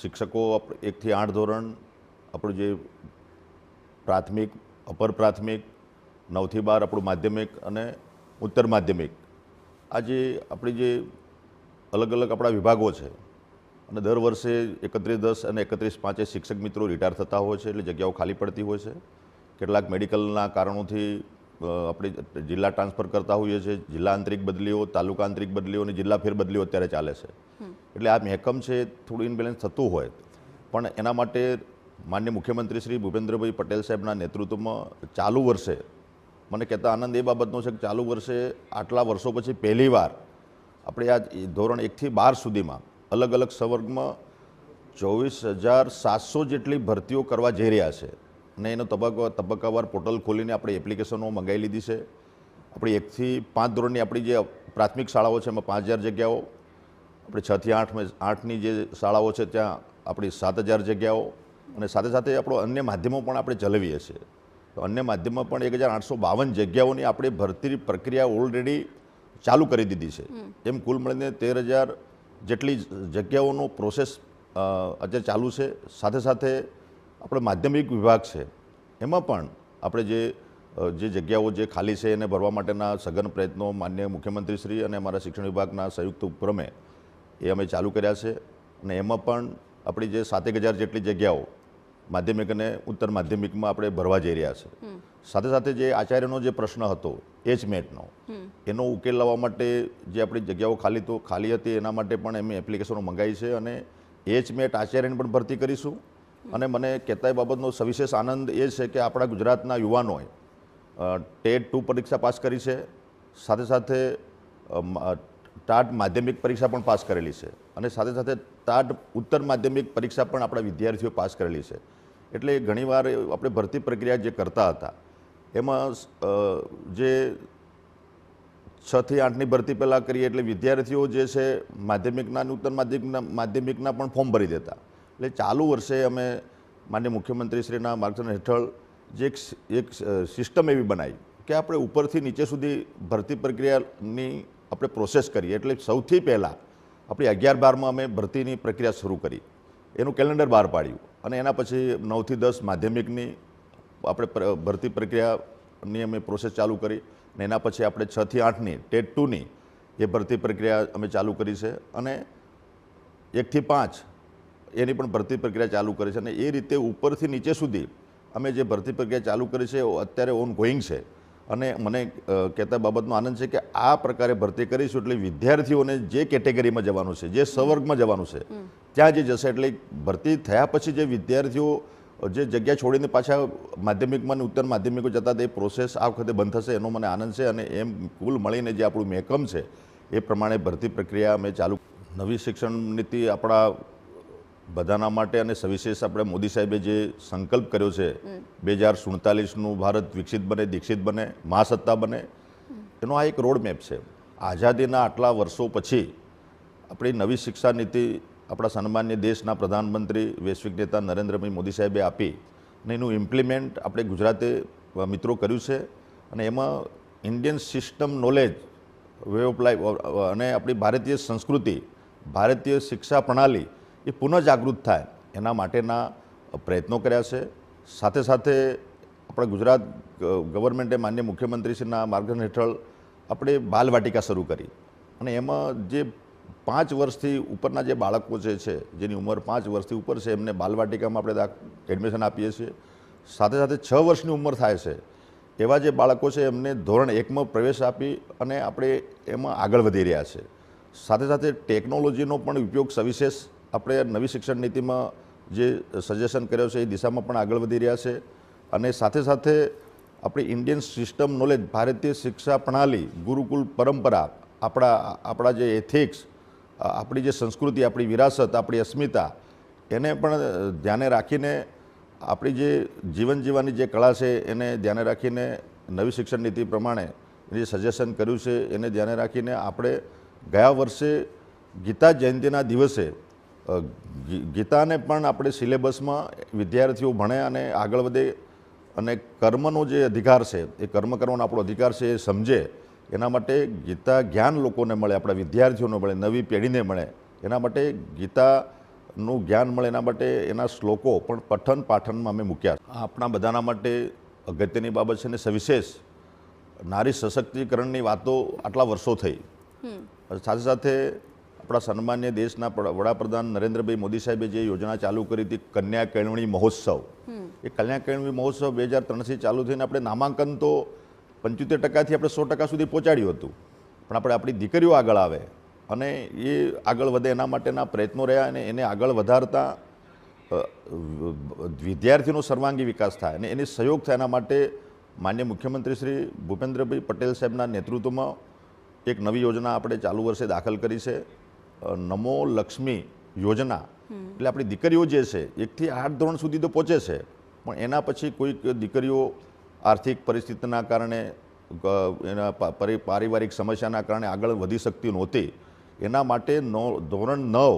શિક્ષકો એકથી આઠ ધોરણ આપણું જે પ્રાથમિક, અપર પ્રાથમિક, નવથી બાર આપણું માધ્યમિક અને ઉત્તર માધ્યમિક, આ જે આપણી જે અલગ અલગ આપણા વિભાગો છે અને દર વર્ષે એકત્રીસ દસ અને એકત્રીસ પાંચે શિક્ષક મિત્રો રિટાયર થતા હોય છે એટલે જગ્યાઓ ખાલી પડતી હોય છે. કેટલાક મેડિકલના કારણોથી આપણે જિલ્લા ટ્રાન્સફર કરતા હોઈએ છીએ, જિલ્લા આંતરિક બદલીઓ, તાલુકા આંતરિક બદલીઓ અને જિલ્લા ફેરબદલીઓ અત્યારે ચાલે છે. એટલે આ મહેકમ છે, થોડું ઇનબેલેન્સ થતું હોય. પણ એના માટે માન્ય મુખ્યમંત્રી શ્રી ભૂપેન્દ્રભાઈ પટેલ સાહેબના નેતૃત્વમાં ચાલુ વર્ષે, મને કહેતા આનંદ એ બાબતનો છે કે ચાલુ વર્ષે આટલા વર્ષો પછી પહેલીવાર આપણે આ ધોરણ એકથી બાર સુધીમાં અલગ અલગ સંવર્ગમાં ચોવીસ હજાર સાતસો જેટલી ભરતીઓ કરવા જઈ રહ્યા છે. અને એનો તબક્કા, તબક્કાવાર પોર્ટલ ખોલીને આપણે એપ્લિકેશનો મંગાવી લીધી છે. આપણી એકથી પાંચ ધોરણની આપણી જે પ્રાથમિક શાળાઓ છે, એમાં પાંચ હજાર જગ્યાઓ આપણે છથી આઠ આઠની જે શાળાઓ છે ત્યાં આપણી સાત હજાર જગ્યાઓ અને સાથે સાથે આપણો અન્ય માધ્યમો પણ આપણે ચલાવીએ છીએ. તો અન્ય માધ્યમમાં પણ એક હજાર આઠસો બાવન જગ્યાઓની આપણે ભરતી પ્રક્રિયા ઓલરેડી ચાલુ કરી દીધી છે. એમ કુલ મળીને તેર હજાર જેટલી જગ્યાઓનો પ્રોસેસ અત્યારે ચાલુ છે. સાથે સાથે આપણે માધ્યમિક વિભાગ છે. એમાં પણ આપણે જે જે જગ્યાઓ જે ખાલી છે એને ભરવા માટેના સઘન પ્રયત્નો માન્ય મુખ્યમંત્રી શ્રી અને અમારા શિક્ષણ વિભાગના સંયુક્ત ઉપક્રમે એ અમે ચાલુ કર્યા છે અને એમાં પણ આપણી જે સાતેક હજાર જેટલી જગ્યાઓ માધ્યમિક અને ઉત્તર માધ્યમિકમાં આપણે ભરવા જઈ રહ્યા છે. સાથે સાથે જે આચાર્યનો જે પ્રશ્ન હતો એચ મેટનો. એનો ઉકેલ લાવવા માટે જે આપણી જગ્યાઓ ખાલી તો ખાલી હતી એના માટે પણ અમે એપ્લિકેશનો મંગાવી છે અને એચ મેટ આચાર્યની પણ ભરતી કરીશું. અને મને કહેતાય બાબતનો સવિશેષ આનંદ એ છે કે આપણા ગુજરાતના યુવાનોએ ટેટ ટુ પરીક્ષા પાસ કરી છે. સાથે સાથે ટાટ માધ્યમિક પરીક્ષા પણ પાસ કરેલી છે. અને સાથે સાથે ટાટ ઉત્તર માધ્યમિક પરીક્ષા પણ આપણા વિદ્યાર્થીઓ પાસ કરેલી છે. એટલે ઘણીવાર આપણે ભરતી પ્રક્રિયા જે કરતા હતા, એમાં જે છથી આઠની ભરતી પહેલાં કરીએ એટલે વિદ્યાર્થીઓ જે છે માધ્યમિકના અને ઉત્તર માધ્યમિકના માધ્યમિકના પણ ફોર્મ ભરી દેતા. એટલે ચાલુ વર્ષે અમે માન્ય મુખ્યમંત્રીશ્રીના માર્ગદર્શન હેઠળ જે એક એક સિસ્ટમ એવી બનાવી કે આપણે ઉપરથી નીચે સુધી ભરતી પ્રક્રિયાની આપણે પ્રોસેસ કરીએ. એટલે સૌથી પહેલાં આપણી અગિયાર બારમાં અમે ભરતીની પ્રક્રિયા શરૂ કરી. એનું કેલેન્ડર બહાર પાડ્યું. અને એના પછી નવથી દસ માધ્યમિકની આપણે ભરતી પ્રક્રિયાની અમે પ્રોસેસ ચાલુ કરી. અને એના પછી આપણે છથી આઠની ટેટ ટુની એ ભરતી પ્રક્રિયા અમે ચાલુ કરી છે. અને એકથી પાંચ એની પણ ભરતી પ્રક્રિયા ચાલુ કરી છે. અને એ રીતે ઉપરથી નીચે સુધી અમે જે ભરતી પ્રક્રિયા ચાલુ કરી છે અત્યારે ઓન ગોઈંગ છે. અને મને કહેતા બાબતનો આનંદ છે કે આ પ્રકારે ભરતી કરીશું એટલે વિદ્યાર્થીઓને જે કેટેગરીમાં જવાનું છે જે સંવર્ગમાં જવાનું છે ત્યાં જે જશે એટલે ભરતી થયા પછી જે વિદ્યાર્થીઓ જે જગ્યા છોડીને પાછા માધ્યમિકમાં અને ઉત્તર માધ્યમિકો જતા તે પ્રોસેસ આ વખતે બંધ થશે એનો મને આનંદ છે અને એમ કુલ મળીને જે આપણું મહેકમ છે એ પ્રમાણે ભરતી પ્રક્રિયા અમે ચાલુ નવી શિક્ષણ નીતિ આપણા બધાના માટે અને સવિશેષ આપણે મોદી સાહેબે જે સંકલ્પ કર્યો છે બે હજાર સુડતાલીસનું ભારત વિકસિત બને દીક્ષિત બને મહાસત્તા બને એનો આ એક રોડ મેપ છે. આઝાદીના આટલા વર્ષો પછી આપણી નવી શિક્ષા નીતિ આપણા સન્માન્ય દેશના પ્રધાનમંત્રી વૈશ્વિક નેતા નરેન્દ્રભાઈ મોદી સાહેબે આપી અને એનું ઇમ્પ્લિમેન્ટ આપણે ગુજરાતે મિત્રો કર્યું છે અને એમાં Indian system knowledge way of life અને આપણી ભારતીય સંસ્કૃતિ ભારતીય શિક્ષા પ્રણાલી એ પુનઃજાગૃત થાય, એના માટેના પ્રયત્નો કર્યા છે. સાથે સાથે આપણા ગુજરાત ગવર્મેન્ટે માન્ય મુખ્યમંત્રીશ્રીના માર્ગદર્શન હેઠળ આપણે બાલવાટિકા શરૂ કરી. અને એમાં જે પાંચ વર્ષથી ઉપરના જે બાળકો જે છે, જેની ઉંમર પાંચ વર્ષથી ઉપર છે, એમને બાલવાટિકામાં આપણે એડમિશન આપીએ છીએ. સાથે સાથે છ વર્ષની ઉંમર થાય છે. એવા જે બાળકો છે, એમને ધોરણ એકમાં પ્રવેશ આપી અને આપણે એમાં આગળ વધી રહ્યા છે. સાથે સાથે ટેકનોલોજીનો પણ ઉપયોગ સવિશેષ આપણે નવી શિક્ષણ નીતિમાં જે સજેશન કર્યો છે એ દિશામાં પણ આગળ વધી રહ્યા છે. અને સાથે સાથે આપણી ઇન્ડિયન સિસ્ટમ નોલેજ ભારતીય શિક્ષા પ્રણાલી, ગુરુકુલ પરંપરા, આપણા આપણા જે એથિક્સ આપણી જે સંસ્કૃતિ, આપણી વિરાસત, આપણી અસ્મિતા, એને પણ ધ્યાને રાખીને આપણી જે જીવન જીવવાની જે કળા છે એને ધ્યાને રાખીને નવી શિક્ષણ નીતિ પ્રમાણે જે સજેશન કર્યું છે એને ધ્યાને રાખીને આપણે ગયા વર્ષે ગીતા જયંતિના દિવસે ગીતાને પણ આપણે સિલેબસમાં વિદ્યાર્થીઓ ભણે અને આગળ વધે અને કર્મનો જે અધિકાર છે એ કર્મ કરવાનો આપણો અધિકાર છે એ સમજે એના માટે ગીતા જ્ઞાન લોકોને મળે આપણા વિદ્યાર્થીઓને મળે નવી પેઢીને મળે એના માટે ગીતાનું જ્ઞાન મળે એના માટે એના શ્લોકો પણ પઠન પાઠનમાં અમે મૂક્યા. આપણા બધાના માટે અગત્યની બાબત છે ને સવિશેષ નારી સશક્તિકરણની વાતો આટલા વર્ષો થઈ. સાથે સાથે આપણા સન્માન્ય દેશના વડાપ્રધાન નરેન્દ્રભાઈ મોદી સાહેબે જે યોજના ચાલુ કરી હતી કન્યા કેળવણી મહોત્સવ એ કન્યા કેળવણી મહોત્સવ બે હજાર ત્રણથી ચાલુ થઈને આપણે નામાંકન તો પંચોતેર ટકાથી આપણે સો ટકા સુધી પહોંચાડ્યું હતું. પણ આપણે આપણી દીકરીઓ આગળ આવે અને એ આગળ વધે એના માટેના પ્રયત્નો રહ્યા અને એને આગળ વધારતા વિદ્યાર્થીનો સર્વાંગી વિકાસ થાય અને એને સહયોગ થાય એના માટે માન્ય મુખ્યમંત્રી શ્રી ભૂપેન્દ્રભાઈ પટેલ સાહેબના નેતૃત્વમાં એક નવી યોજના આપણે ચાલુ વર્ષે દાખલ કરી છે. નમો લક્ષ્મી યોજના. એટલે આપણી દીકરીઓ જે છે, એકથી આઠ ધોરણ સુધી તો પહોંચે છે, પણ એના પછી કોઈક દીકરીઓ આર્થિક પરિસ્થિતિના કારણે એના પારિવારિક સમસ્યાના કારણે આગળ વધી શકતી નહોતી. એના માટે નો ધોરણ નવ,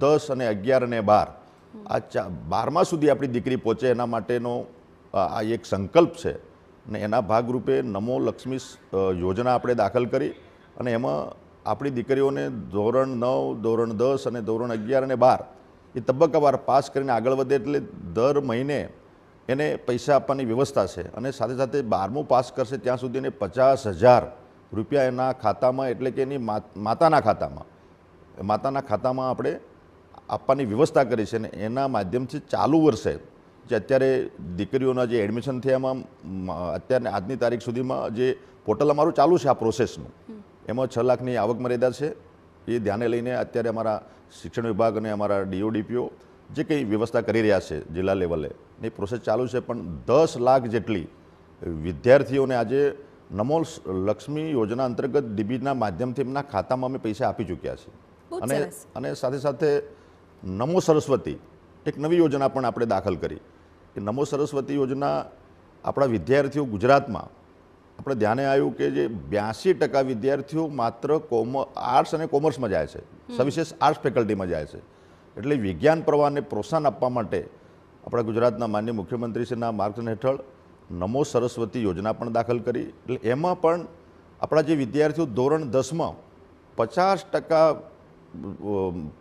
દસ અને અગિયાર અને બાર, આ ચા, બારમા સુધી આપણી દીકરી પહોંચે એના માટેનો આ એક સંકલ્પ છે. અને એના ભાગરૂપે નમો લક્ષ્મી યોજના આપણે દાખલ કરી અને એમાં આપણી દીકરીઓને ધોરણ નવ ધોરણ દસ અને ધોરણ અગિયાર અને બાર એ તબક્કાવાર પાસ કરીને આગળ વધે એટલે દર મહિને એને પૈસા આપવાની વ્યવસ્થા છે. અને સાથે સાથે બારમું પાસ કરશે ત્યાં સુધી એને પચાસ હજાર રૂપિયા એના ખાતામાં એટલે કે એની માત- માતાના ખાતામાં માતાના ખાતામાં આપણે આપવાની વ્યવસ્થા કરી છે અને એના માધ્યમથી ચાલુ વર્ષે જે અત્યારે દીકરીઓના જે એડમિશન થયા એમાં મ, અત્યારે આજની તારીખ સુધીમાં જે પોર્ટલ અમારું ચાલુ છે આ પ્રોસેસનું એમાં છ લાખની આવક મર્યાદા છે. એ ધ્યાને લઈને અત્યારે અમારા શિક્ષણ વિભાગ અને અમારા ડીઓડીપીઓ જે કંઈ વ્યવસ્થા કરી રહ્યા છે જિલ્લા લેવલે એ પ્રોસેસ ચાલુ છે. પણ દસ લાખ જેટલી વિદ્યાર્થીઓને આજે નમો લક્ષ્મી યોજના અંતર્ગત ડીબીના માધ્યમથી એમના ખાતામાં અમે પૈસા આપી ચૂક્યા છીએ. અને અને સાથે સાથે નમો સરસ્વતી એક નવી યોજના પણ આપણે દાખલ કરી. કે નમો સરસ્વતી યોજના આપણા વિદ્યાર્થીઓ ગુજરાતમાં આપણે ધ્યાને આવ્યું કે જે બ્યાસી ટકા વિદ્યાર્થીઓ માત્ર કોમ આર્ટ્સ અને કોમર્સમાં જાય છે. સવિશેષ આર્ટ્સ ફેકલ્ટીમાં જાય છે. એટલે વિજ્ઞાન પ્રવાહને પ્રોત્સાહન આપવા માટે આપણા ગુજરાતના માન્ય મુખ્યમંત્રીશ્રીના માર્ગદર્શન હેઠળ નમો સરસ્વતી યોજના પણ દાખલ કરી. એટલે એમાં પણ આપણા જે વિદ્યાર્થીઓ ધોરણ દસમાં પચાસ ટકા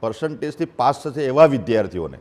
પર્સન્ટેજથી પાસ થશે એવા વિદ્યાર્થીઓને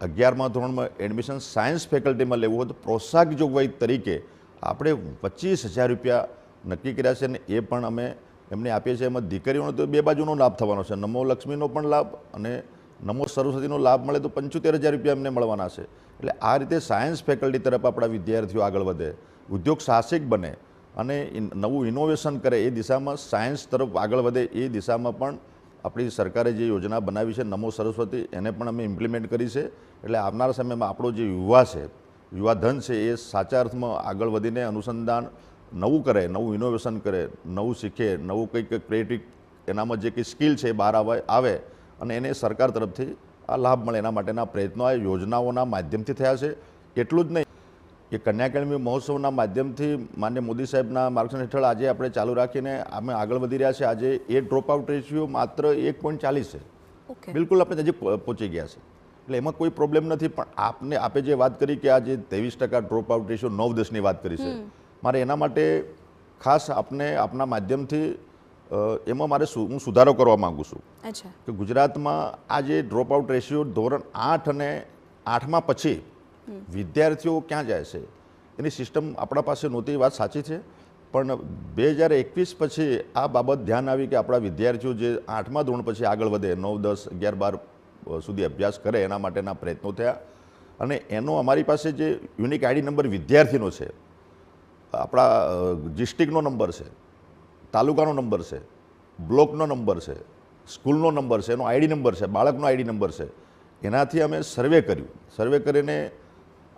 અગિયારમાં ધોરણમાં એડમિશન સાયન્સ ફેકલ્ટીમાં લેવું હોય તો પ્રોત્સાહક જોગવાઈ તરીકે આપણે પચીસ હજાર રૂપિયા નક્કી કર્યા છે ને એ પણ અમે એમને આપીએ છીએ. એમાં દીકરીઓનો તો બે બાજુનો લાભ થવાનો છે. નમો લક્ષ્મીનો પણ લાભ અને નમો સરસ્વતીનો લાભ મળે તો પંચોતેર હજાર રૂપિયા એમને મળવાના છે. એટલે આ રીતે સાયન્સ ફેકલ્ટી તરફ આપણા વિદ્યાર્થીઓ આગળ વધે, ઉદ્યોગ સાહસિક બને અને નવું ઇનોવેશન કરે એ દિશામાં સાયન્સ તરફ આગળ વધે એ દિશામાં પણ આપણી સરકારે જે યોજના બનાવી છે નમો સરસ્વતી, એને પણ અમે ઇમ્પ્લિમેન્ટ કરી છે. એટલે આવનારા સમયમાં આપણો જે યુવા છે યુવા ધન છે એ સાચા અર્થમાં આગળ વધીને અનુસંધાન નવું કરે નવું ઇનોવેશન કરે નવું શીખે નવું કંઈક ક્રિએટિવ એનામાં જે કંઈ સ્કિલ છે એ બહાર આવે આવે અને એને સરકાર તરફથી આ લાભ મળે એના માટેના પ્રયત્નો આ યોજનાઓના માધ્યમથી થયા છે. એટલું જ નહીં એ કન્યાકેળમી મહોત્સવના માધ્યમથી માન્ય મોદી સાહેબના માર્ગદર્શન હેઠળ આજે આપણે ચાલુ રાખીને અમે આગળ વધી રહ્યા છે આજે એ ડ્રોપ આઉટ રેશિયો માત્ર એક પોઈન્ટ ચાલીસ છે. બિલકુલ આપણે નજીક પહોંચી ગયા છે એટલે એમાં કોઈ પ્રોબ્લેમ નથી. પણ આપને આપે જે વાત કરી કે આ જે ત્રેવીસ ટકા ડ્રોપ આઉટ રેશિયો નવ દસની વાત કરી છે. મારે એના માટે ખાસ આપને આપના માધ્યમથી એમાં મારે હું સુધારો કરવા માગું છું. કે ગુજરાતમાં આ જે ડ્રોપ આઉટ રેશિયો ધોરણ આઠ અને આઠમાં પછી વિદ્યાર્થીઓ ક્યાં જાય છે? એની સિસ્ટમ આપણા પાસે નહોતી વાત સાચી છે. પણ બે હજાર એકવીસ પછી આ બાબત ધ્યાન આવી કે આપણા વિદ્યાર્થીઓ જે આઠમા ધોરણ પછી આગળ વધે નવ દસ અગિયાર બાર સુધી અભ્યાસ કરે એના માટેના પ્રયત્નો થયા. અને એનો અમારી પાસે જે યુનિક આઈડી નંબર વિદ્યાર્થીનો છે, આપણા ડિસ્ટ્રિક્ટનો નંબર છે, તાલુકાનો નંબર છે, બ્લોકનો નંબર છે, સ્કૂલનો નંબર છે, એનો આઈડી નંબર છે, બાળકનો આઈડી નંબર છે, એનાથી અમે સર્વે કર્યું. સર્વે કરીને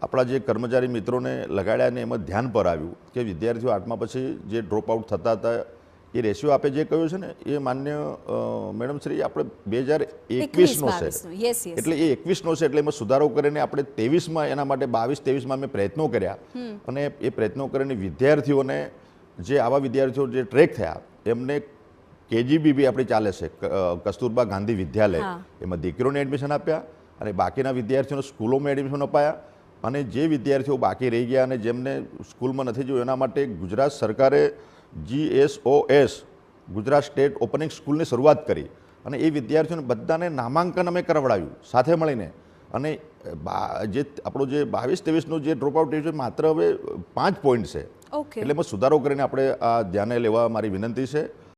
આપણા જે કર્મચારી મિત્રોને લગાડ્યા ને એમાં ધ્યાન પર આવ્યું કે વિદ્યાર્થીઓ આઠમા પછી જે ડ્રોપ આઉટ થતા હતા એ રેશિયો આપે જે કહ્યું છે ને એ માન્ય મેડમ શ્રી આપણે બે હજાર એકવીસનો છે. એટલે એ એકવીસનો છે એટલે એમાં સુધારો કરીને આપણે ત્રેવીસમાં એના માટે બાવીસ ત્રેવીસમાં અમે પ્રયત્નો કર્યા. અને એ પ્રયત્નો કરીને વિદ્યાર્થીઓને જે આવા વિદ્યાર્થીઓ જે ટ્રેક થયા એમને કેજીબી બી આપણી ચાલે છે કસ્તુરબા ગાંધી વિદ્યાલય. એમાં દીકરીઓને એડમિશન આપ્યા અને બાકીના વિદ્યાર્થીઓને સ્કૂલોમાં એડમિશન અપાયા. અને જે વિદ્યાર્થીઓ બાકી રહી ગયા અને જેમને સ્કૂલમાં નથી જોયું એના માટે ગુજરાત સરકારે જીએસઓએસ ગુજરાત સ્ટેટ ઓપનિંગ સ્કૂલની શરૂઆત કરી. અને એ વિદ્યાર્થીઓને બધાને નામાંકન અમે કરાવડાવ્યું સાથે મળીને. અને બા- જે આપણો જે બાવીસ ત્રેવીસનો જે ડ્રોપ આઉટ છે માત્ર હવે પાંચ પોઈન્ટ છે. એટલે એમાં સુધારો કરીને આપણે આ ધ્યાને લેવા મારી વિનંતી છે.